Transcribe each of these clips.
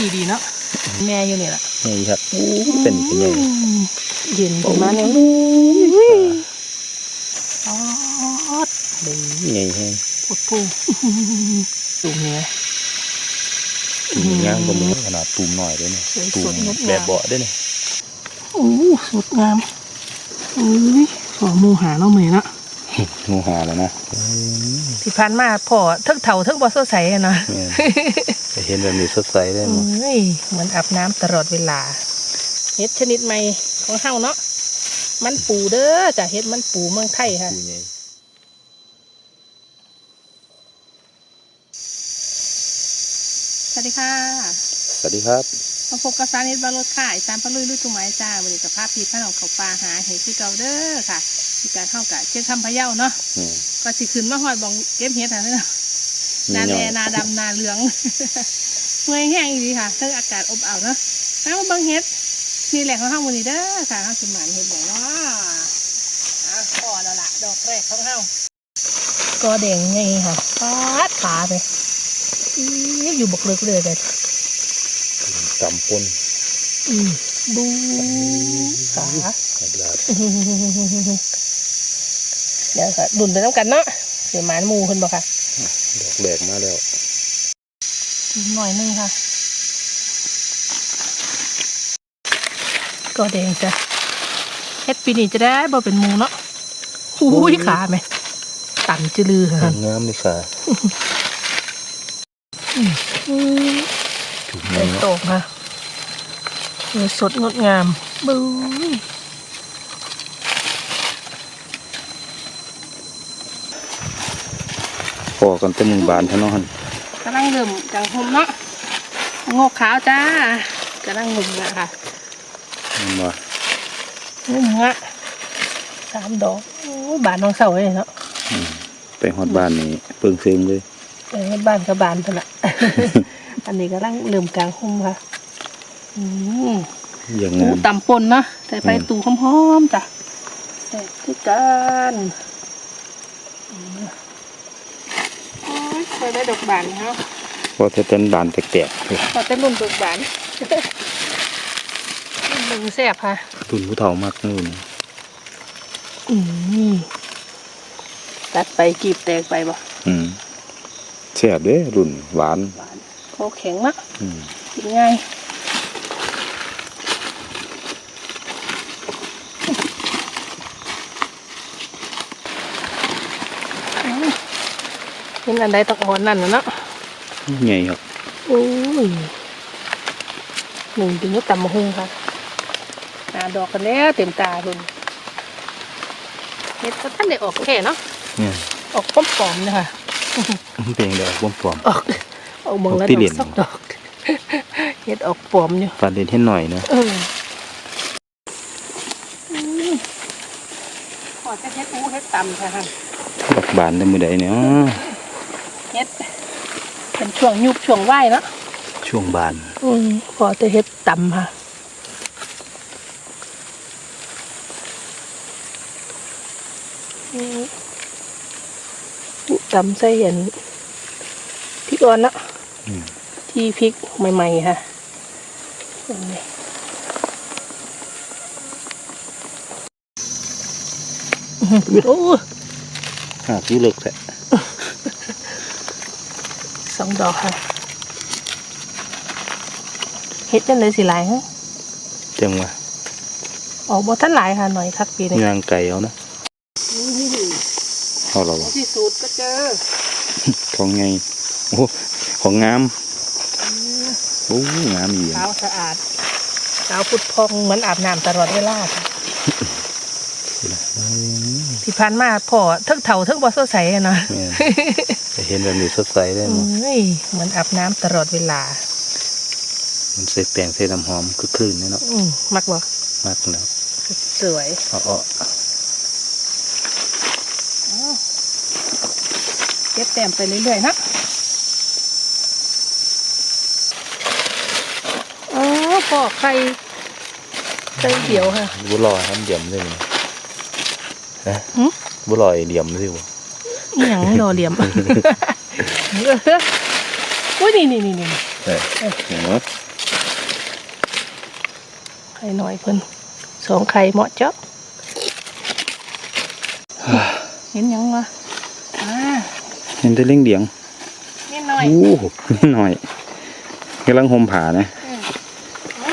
ดีดีเนาะแม่อยู่นี่แหละนี่ครับโอ้เป็นเป็นไงเย็นประมาณนี้อ๋อไงให้ปุดปูตุ่มเนี่ยตุ่มงามกว่าหมูขนาดตุ่มหน่อยด้วยเนี่ยสวยตุ่สมดงดงามแบบเบาะด้วยเนี่ยโอ้สดงามอุ้ยขอหมูหาเนาะเมย์เนาะ งูหาแล้วนะที่ผ่านมาพ่อเทิงเถ่าเทิงบอสดใสอะเนาะเนี่ยจะเห็นแบบนี้สดใสได้มั้งเอ้ยเหมือนอาบน้ำตลอดเวลาเห็ดชนิดใหม่ของเฮาเนาะมันปูเด้อจ้ะเห็ดมันปูเมืองไทยค่ะดูไงสวัสดีค่ะ สวัสดีครับมาพบกับสารเห็ดบารถค่ะอีสานพะลุยลุยตุ้มไม้จ้าวันนี้กับภาพพีพระนองเขาปลาหาเห็ดที่เก่าเด้อค่ะ มีการเท่ากับเชียงคำพะเยาเนาะอืม ก็สิขึ้นมาหอดบองเก็บเห็ดค่ะเนาะมีนาหแดน่อยนาดำนาเหลือง เมื่อยแห้งดีค่ะเทั้งอากาศอบอ้าวเนาะแล้วมาเบิ่งเห็ดนี่แหละของเฮาวันนี้เด้อค่ะเฮาสิหมานเห็ดบอกว่าอะพอแล้วล่ะดอกแรกของเฮาก็แดงไงค่ะปาดขาไปอี๊ดอยู่บกเลิกเลยเลย ตำปนอืมดูขา กระดาษ เดี๋ยวค่ะดุนไปน้ำกันเนาะเดี๋ยวหมานหมูคนบอกค่ะ ดอกแหลกมาแล้วหน่อยนึงค่ะ ก็แดงจ้ะเฮ็ดปีนี้จะได้บ่เป็นหมูเนาะอุ้ยขาไหมตันจือลือค่ะงามเลยค่ะอืมถูกเต็เนามโตะกค่ะเออสดงดงามบู๊ พอกันเต็มมือบานเท่านั้นกำลังเริ่มจังหมเนาะงอกขาวจ้ากำลังหนุ่มอะค่ะมันว่าหนุ่มอะสามดอกโอ้ยบานน้องเสาเลยเนาะไปฮอดบ้านนี่เปิงเซิงเลยเออบ้านกับบานเท่านั้นอันนี้กำลังเริ่มกลางหุ่มค่ะอืมอย่างหมูงามตำปนเนาะใส่ไปอืมตูหอมๆจ้ะใส่ที่กันอืมโอ้ยใส่ได้ดอกบานเนาะพอจะเป็นบานแตกๆเลยพอเป็นรุ่นดอกบานมึงแซ่บค่ะตุนผู้เฒ่ามากนู่นอืมตัดไปกีบแตกไปบ่อืมแซ่บเด้รุ่นหวานหวานเขาแข็งมากอืมกินง่าย กินอันใดต้องอ่อนนั่นน่ะเนาะไงครับโอ้ยหนึ่งกินก็ตำมะฮุงค่ะหาดอกกันแล้วเต็มตาคุณเห็ดก็ท่านได้ออกแค่เนาะเนี่ยออกป้อมๆเลยค่ะมันเป็นเดี๋ยวบ่มปลอมออกออกเมืองแล้วออกที่ดเหรีอยญกสักดอกเห็ดออกปลอมอยู่ฟันเด่นให้หน่อยนะเอออืมขอจะเฮ็ดหมูเฮ็ดตำค่ะดอกบานได้มือใดเนี่ย เฮ็ดเป็นช่วงยุบช่วงไหวเนาะช่วงบาน อืมขอจะเฮ็ดตำค่ะอืมอุตำใส่เห็นพริกอ่อนเนาะอืมที่พริกใหม่ๆค่ะตรงนี้อื้อหือโอ้หากที่เลิกแหละ สองดอกค่ะเฮ็ดจังเลยสิหลายฮะจังว่าออกบ่ทันหลายค่ะหน่อยคักปีนี้ย่างไก่เอานะเอาเราบ่ที่สูตรก็เจอ ของไงโอ้ของงามโอ้งามอีกขาวสะอาดขาวพุดพองเหมือนอาบน้ำตลอดเวลาค่ะ ที่ผ่านมาพ่อเทิงเถ่าเทิงบ่สดใสอะเนาะแม่น จะเห็นแบบนี้สดใสได้มั้งเอ้ยเหมือนอาบน้ำตลอดเวลา มันใส่แป้งใส่น้ำหอมคือคลื่นเนี่ยเนาะอืมมักบ่มากแล้วสวยเอาเอาเก็บแต้มไปเรื่อยๆนะอ๋อปอกไข่ไข่เดียวค่ะบุลอยทำเดี่ยมเลยนะหึ บุลอยเดี่ยมเลยบ่อหย่างดอเหลี่ยมอุ้ยนี่นี่นี่นี่เออเห็นไหมไข่หน่อยเพิ่นสองไข่เหมาะเจาะเห็นยังวะอ่าเห็นแต่เล่งเดียงเห็นหน่อยโอ้โหหน่อยกำลังห่มผ้านะอืมโอ้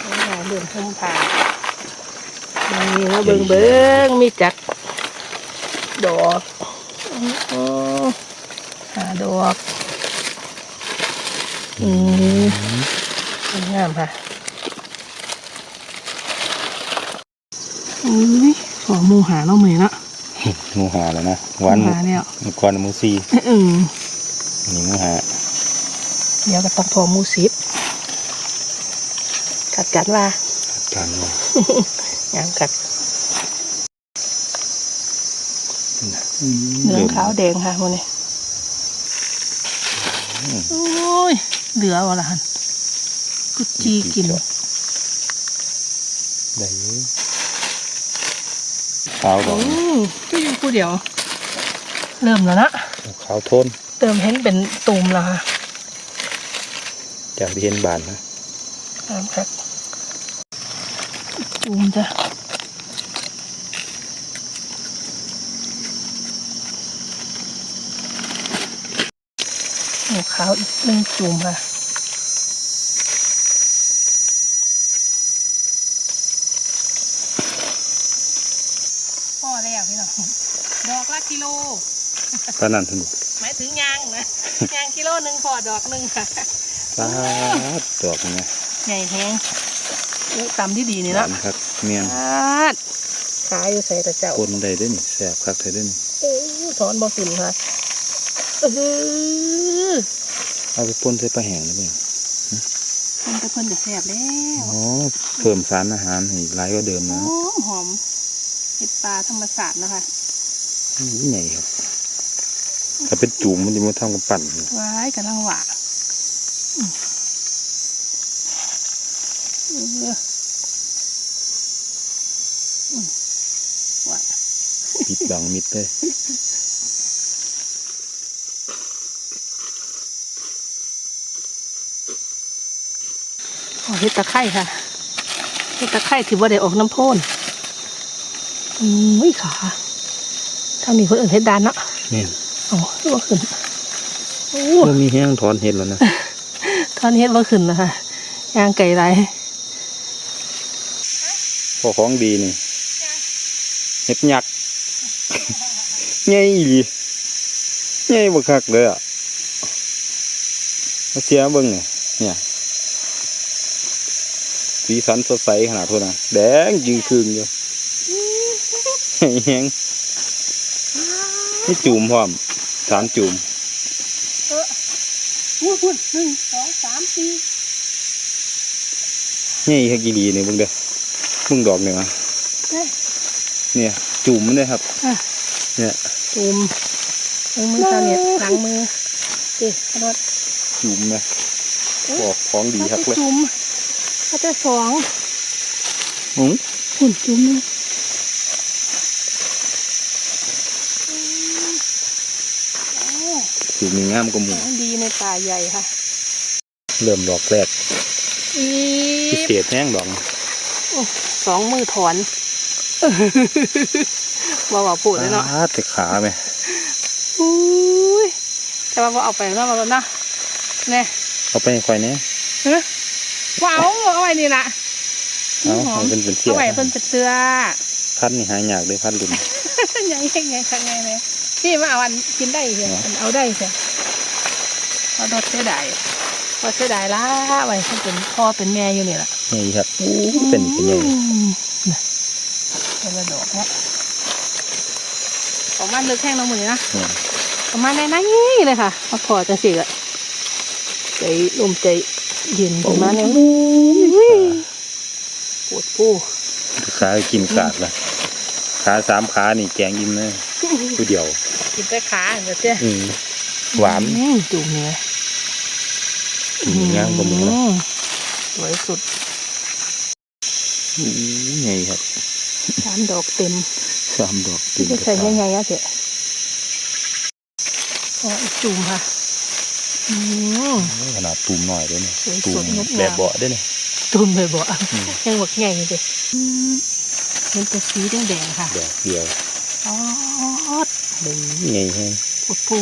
เห็นหน่อยเดินทุ่มผ่า นี่แล้วเบิ่งเบิ่งมีจัก ดอกอืมหาดอก อืมสวยงามค่ะอุ้ยขอหมูหาเนาะเมย์เนาะหมูหาแล้วนะหวานหมูหาแล้วหมูก้อนหมูซีอืมนี่หมูหาเดี๋ยวก็ต้องพอหมูสิบกัดกันว่า การเลยงามกัดเหลืองขาวแดงค่ะพวกนี้โอ้ย เหลือวะล่ะฮันกุดจีกินได้อยู่ขาวดอกอืมก็อยู่ผู้เดียว เริ่มแล้วนะขาวโทนเติมเห็นเป็นตุ่มแล้วค่ะจากที่เห็นบานนะงามครับ ตุ่มจ้ะหมูขาวอีกหนึ่งจุ่มค่ะพ่อแล้วพี่น้องดอกละกิโลตอนนั้นทุนหมายถึงยางนะยางกิโลหนึ่งพอดอกหนึ่งค่ะ ปาดดอกนะ ใหญ่แห้ง อู้ตำที่ดีนี่หวาเนาะนครับเมียนปาดขายอยู่ใส่ตะเจ้าคนได้เด้วยนี่แซ่บครับเธอด้วยนี่โอ้ถอนบ่ขึ้นค่ะเออเอาไปป่นใส่ปลาแห้งได้ไหมมันจะเพิ่นจะแซ่บแล้วอ๋อเพิ่มสารอาหารให้หลายกว่าเดิมหนะอมหอมเห็ดปลาธรรมศาสตร์นะคะอู้ใหญ่ครับถ้าเป็นจุ่มมันจะมาทำกับปั่นว้ายกำลังหวานอืมเอออืมหวาน ปิดบังมิดเลยอ๋อเห็ดตะไคร่ค่ะเห็ดตะไคร่ถือว่าได้ออกน้ำโพนอืมอุ้ยขาทางนี้คนอื่นเห็ดดานเนาะเนี่ยอ๋อว่าขึ้นโอ้มันมีแห้งถอนเห็ดแล้วนะท่อนเฮ็ดว่าขึ้นนะคะยางไก่ไรพอของดีนี่ เห็ดหยักษ์ ใหญ่อีหลีใหญ่บักคักเลยอะมาเสียเบิ่งเนี่ยเนี่ยสีสันสดใสขนาดเท่านะแดงยืงคืนอยู่แห้งนี่จุ่มพร้อมสามจุ่มพูดพูดหนึ่งสองสามสี่ใหญ่แค่กี่ดีเนี่ยเบิ่งเด้อเบิ่งดอกเนี่ยนะเอ้ยเนี่ย จุ่มมันเลยครับอะ เนี่ยจุ่มล้างมือตาเนี่ยล้างมือเด็กรถจุ่มนะบอกของดีครับเลยจุ่มเขาจะสองอือหุ่นจุ่มนึงโอ้จุ่มนี่งามกว่าหมูของดีในป่าใหญ่ค่ะเริ่มดอกแรกอีพิเศษแห้งดอกสองมือถอน ว่าว่าพูดเลยเนาะอ่แต่ขาไหมอุ้ยแต่ว่าพอเอาไปแล้วมาแล้วนะเนี่ยเอาไปให้ควายเนี่ยฮะว้าวเอาไว้นี่ละเอาหอมให้เป็นเป็นเสียเอาไว้เพิ่นเป็นเตือพันนี่หายากเลยพันลุ่มยังไงยังไงข้างไงเลยพี่มาเอาอันกินได้เหรออ๋อมันเอาได้เหรอเอาดดเสียดายพอเสียดายละไว้เพิ่นเป็นพ่อเป็นแม่อยู่นี่แหละนี่ครับโอ้เป็นเป็นให ญ่อืมน่ะเป็นระดอกเนาะของมันเลือกแห้งน้องมือนะเนี่ยประมาณนั้นเลยค่ะมาขอจะสิอะใจลมใจเย็นประมาณนี้ปวดปูขากินขาดละขาสามขานี่แกงอิ่มเลยตัวเดียว กินแต่ขาเดี๋ยวเจ้อืมหวานอืมจุ่มเนื้อจุ่มงามกว่าหมูเนาะอืมสวยสุดอู้ใหญ่ครับ สามดอกเต็มสามดอกกินจะกระใส่ตายังไงอะเจ๊พออีกจุ่มค่ะอืมขนาดตูมหน่อยด้วยเนี่ยสวยตูสมดงดงามแบบเบาะด้วยเนี่ยตุ่มเลยบ่ยังบักใหญ่อยู่เด้อืมเห็นแต่สีแดงๆค่ะดอกเดียวอ๋อใหญ่แห้งปวดปู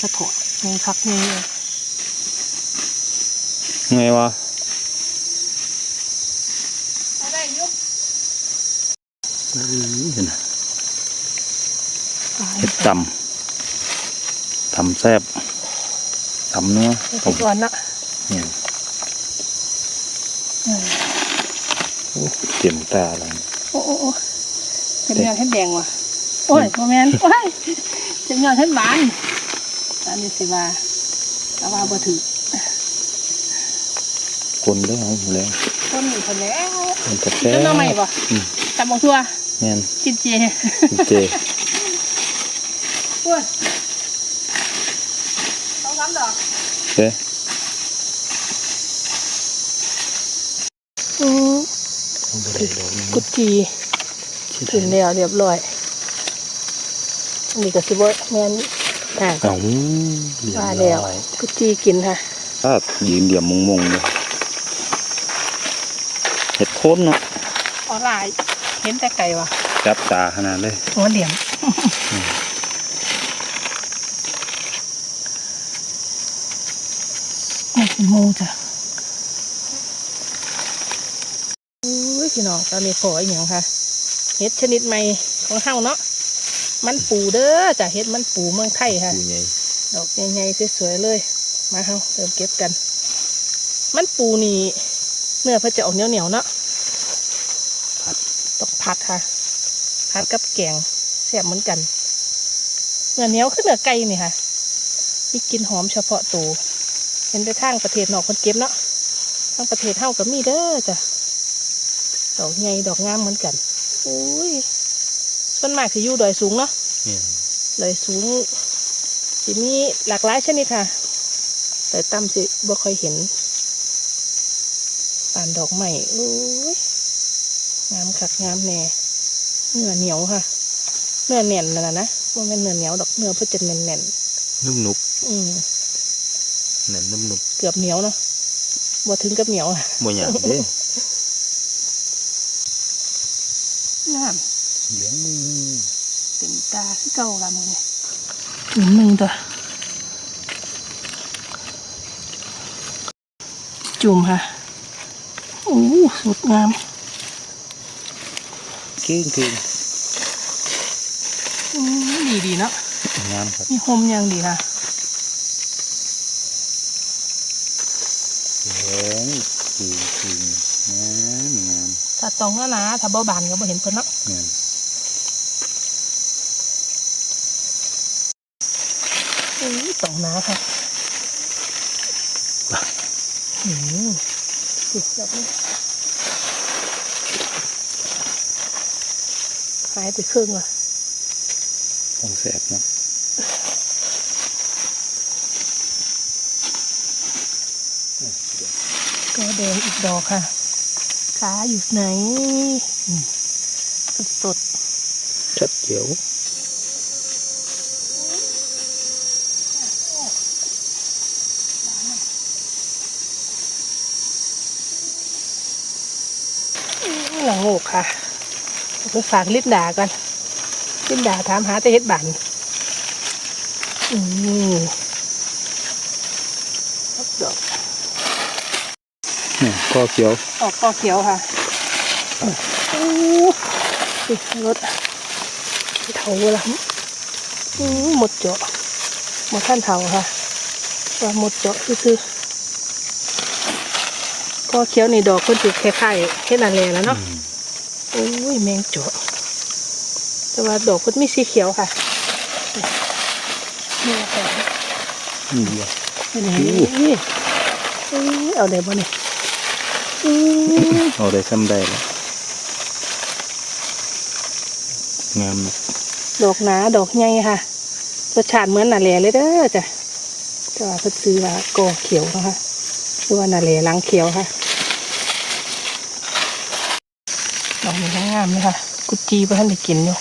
สะโถดไงคักไงเลยไงวะ ได้ยุบ อื้อ เห็นน่ะเห็ดตำตำแซ่บตำนัวเห็ดผมอ่อนนะเนี่ยอืมโอ้เต็มตาเลยโอ้โอ้โอ้เป็นยอดเห็ดแดงว่ะโอ้ยโมแมนโอ้ยเป็นยอดเห็ดหวานอันนี้สิว่าแต่ว่าบ่ถือคนได้เอาหมดแล้วต้นนี้คนแล้วมันจะแซ่บต้นน้องใหม่บ่อืมตำบักทั่ว แม่นกินเจเจอ้วนต้องน้ำดอกเด้อือเอาไปเลยดอกนึงกุดจีที่ถึงไหนแล้วเรียบร้อยอันนี้ก็สิบ่แม่นอ่าเอาเหลี่ยมว่าแล้วร้อยกุดจีกินค่ะถ้ายืนเหลี่ยมมงๆเลยเห็ดโคนเนาะออนไลน์ เห็นแต่ไก่ว่ะจับตาขนาดเลยหัวเหลี่ยมนี่เป็นหมูจ้ะอุ้ยพี่น้องตอนนี้ขออีกอย่างค่ะเห็ดชนิดใหม่ของเฮาเนาะมันปูเด้อจ้ะเห็ดมันปูเมืองไทยค่ะดูไงดอกใหญ่ๆสวยๆเลย มาเฮาเริ่มเก็บกัน มันปูนี่เนื้อเพื่อจะออกเหนียวๆเนาะผัดต้อง ผัดค่ะผัดกับแกงแซ่บเหมือนกันเนื้อเหนียวคือเนื้อไก่นี่ค่ะมีกลิ่นหอมเฉพาะตัวเห็นไปทางประเทศนอกคนเก็บเนาะทางประเทศเฮาก็มีเด้อจ้ะดอกใหญ่ดอกงามเหมือนกันอุ้ยส่วนมากสิอยู่ดอยสูงเนาะเนี่ยดอยสูงสิมีหลากหลายชนิดค่ะ แต่ต่ำสิบ่ค่อยเห็นป่านดอกใหม่อุ้ย งามคักงามแน่เนื้อเหนียวค่ะ เนื้อแน่นนั่นนะนะว่าเป็นเนื้อเหนียวดอกเนื้อเพื่อจะแน่นแน่นนุ่มนุบๆอืมแน่นนุ่มนุบเกือบเหนียวเนาะบ่ถึงกับเหนียวอะบ่หยาบเด้งามเหลี้ยงมือเต็มตาคือเก่าละมึงเนี่ยหนึ่งหนึ่งตัวจุ่มค่ะโอ้สุดงามเก่งเก่งอืมดีดีเนาะงามครับมีโฮมยังดีค่ะเหลี้ยงจริงจริงงามงามถ้าตองหนาๆถ้าเบาบานก็บ่เห็นเพิ่นเนาะงามอืมตองหนาค่ะอืมสิแบบนี้ หายไปครึ่งว่ะต้องแสบเนาะก็แดงอีกดอกค่ะ ขาอยู่ไหนอืมสดชัดเขียวๆหลังโงกค่ะเอา ไปฝากลิดดากันลิดดาถามหาแต่เฮ็ดบันอืมดอกเนี่ยก็เขียว ออกกอเขียวค่ะโอ้สิรถเถาละอืมหมดเจาะหมดท่านเถาค่ะว่าหมดเจาะคือๆกอเขียวนี่ดอกคนจุดคล้ายๆเฮ็ดนาแลแล้วเนาะโอ้ ยแมงเจาะแต่ว่าดอกมันมีสีเขียวค่ะนี่แหละค่ะนี่เดียวเป็นไงนี่เอ้ยเอาได้บ่เนี่ยอืมเอาได้ซ้ำได้แล้วงามดอกหนาดอกใหญ่ค่ะรสชาติเหมือนนาแลเลยเด้อจ้ะแต่ว่าเพิ่นซื้อว่ากอเขียวนะคะหรือว่านาแลลังเขียวค่ะด อกนี้ก็งามเลยค่ะกุจีเพื่อนได้กินอยู่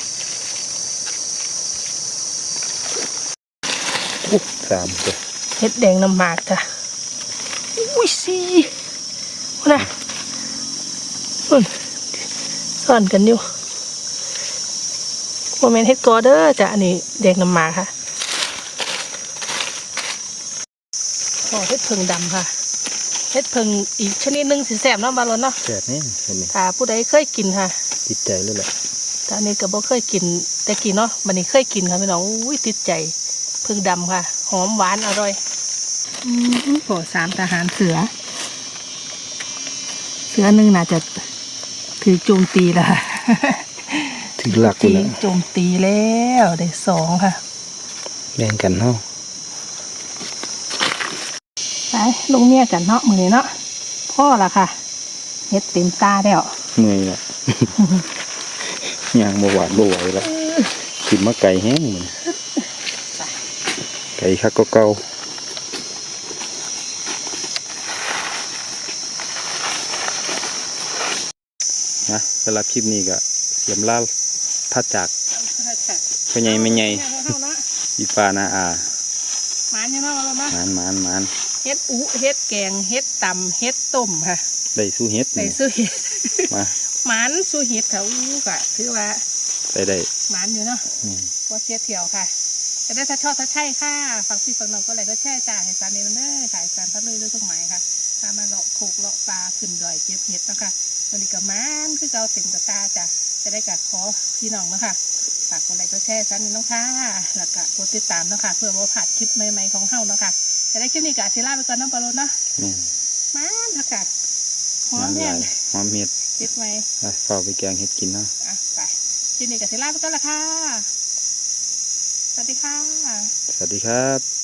สามตัวเฮ็ดแดงน้ำหมากจ้ะอุ้ยสีนะอุ่นซ่อนกันอยู่โมเมนต์เฮ็ดกอเด้อจ้ะอันนี้แดงน้ำหมาค่ะขอเฮ็ดเพิงดำค่ะ เฮ็ดเพิงอีกชนิดหนึ่งสีแสบเนาะบาลอนเนาะแซ่บนี่เห็นไหมถ้าผู้ใดเคยกินค่ะติดใจเลยแหละแต่อันนี้ก็บ่เคยกิน แต่กินเนาะบันนี้เคยกินค่ะพี่น้องอุ้ยติดใจเพิงดำค่ะ หอมหวานอร่อยอืมโปรดสามทหารเสือ เสือหนึ่งน่าจะถือโจมตีแล้วค่ะ ถึงหลักจีเลยโจมตีแล้วได้สองค่ะ แบ่งกันเนาะ ไปลงเมียกันเนาะมือนี้เนาะพ่อละค่ะเฮ็ดเต็มตาแล้วเหนื่อยละย่างบ่หวาดบ่ไหวละกินมาไก่แห้งมันไก่คักก็เก่านะสำหรับคลิปนี้ก็เสียมลาพัดจากพ่อใหญ่แม่ใหญ่อีฟ้านาอาหมานอยู่เนาะเราเนาะหมานหมานหมาน เฮ็ดอุเฮ็ดแกงเฮ็ดตำเฮ็ดต้มค่ะได้สู้เฮ็ดใส่นี่สู้เฮ็ดมาหมานสู้เฮ็ดเขาอู้ก็ถือว่าใส่ได้หมานอยู่เนาะอืมว่าเสียเที่ยวค่ะจะได้ถ้าชอบถ้าใช่ค่ะฝากพี่ฝากน้องก็เลยก็แช่จ่าให้สารนี้มันเด้อขายสารพัดเลยด้วยทุกหมายค่ะตามมาเลาะโขกเลาะปลาขึ้นดอยเก็บเห็ดเนาะคะวันนี้ก็หมานคือเราเต็มกระตาจ้ะจะได้กับขอพี่น้องเนาะคะฝากกดไลค์กดแชร์สารนี้น้องค่ะแล้วก็กดติดตามเนาะคะเพื่อว่าผ่านคลิปใหม่ๆของเฮาเนาะค่ะ จะได้คลิปนี้กับศิลาไปก่อนเน้องปลาโรดเนาะแม่นหมานเถอะค่ะหหอวามนหแห้ลางยหอมเฮ็ดเก็บไว้ ไปเฝ้าไปแกงเฮ็ดกินเนาะ อะไปคลิปนี้กับศิลาไปก่อนละค่ะ สวัสดีค่ะ สวัสดีครับ